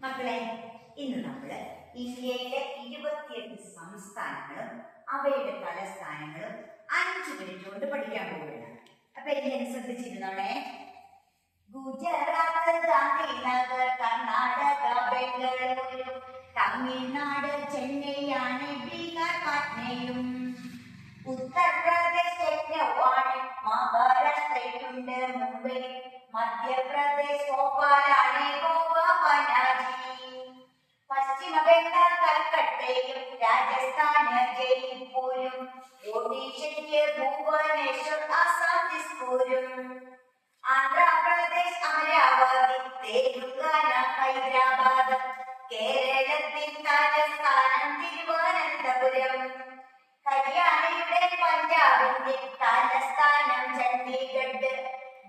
മക്കളെ ഇന്ന് നമ്മൾ ഇന്ത്യയിലെ ഇരുപത്തിയെട്ട് സംസ്ഥാനങ്ങളും അവയുടെ തലസ്ഥാനങ്ങളും അഞ്ചു മിനിറ്റ് കൊണ്ട് പഠിക്കാൻ പോവുകയാണ്. അപ്പൊ എന്നെ ശ്രദ്ധിച്ചിരുന്നോടെ ഗുജറാത്ത് ഗാന്ധിനഗർ കർണാടക ബംഗളൂരു തമിഴ്നാട് ചെന്നൈയാണ് ബീഹാർ പട്നയും. ഉത്തർപ്രദേശ് ലക്നൗവാണ് മഹാരാഷ്ട്രയിലുണ്ട് മുംബൈ മധ്യപ്രദേശ് ഭോപ്പാലാണ് കൽക്കട്ടയും രാജസ്ഥാന് ജയ്പൂരും ഒഡീഷയ്ക്ക് ഭുവനേശ്വർ ആസാം ദിസ്പൂരും ആന്ധ്രാപ്രദേശ് അമരാവതി തെലുങ്കാന ഹൈദരാബാദ് കേരളത്തിൻ തലസ്ഥാനം തിരുവനന്തപുരം. ഹരിയാനയുടെ പഞ്ചാബിന്റെ തലസ്ഥാനം ചണ്ഡീഗഡ്.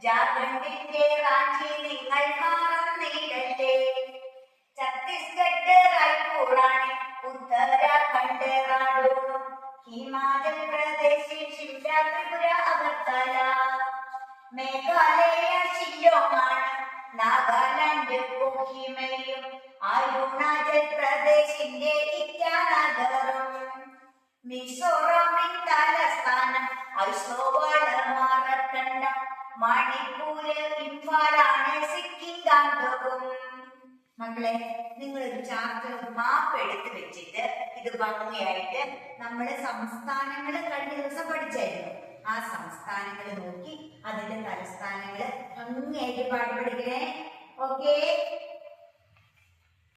ജാർഖണ്ഡിന്റെ റാഞ്ചി നിങ്ങൾ ഹിമാചൽ പ്രദേശ് ഷിംല ത്രിപുര അഗർത്തല മേഘാലയ ഷില്ലോങ്ങാണ് നാഗാലാൻഡ് കൊഹിമയും അരുണാചൽ പ്രദേശിന്റെ ഇറ്റാനഗറും മിസോറാമിൻ തലസ്ഥാനം ഐസോവാള മാറത്തണ്ട മണിപ്പൂര് ഇംഫാലാണ് സിക്കിം ഗാംഗവും മക്കളെ നിങ്ങൾ ഒരു ചാർട്ട് മാപ്പ് എടുത്ത് വെച്ചിട്ട് ഇത് ഭംഗിയായിട്ട് നമ്മുടെ സംസ്ഥാനങ്ങൾ കഴിഞ്ഞ ദിവസം പഠിച്ചായിരുന്നു. ആ സംസ്ഥാനങ്ങൾ നോക്കി അതിന്റെ തലസ്ഥാനങ്ങൾ ഭംഗിയായിട്ട് പഠിക്കണേ ഓക്കേ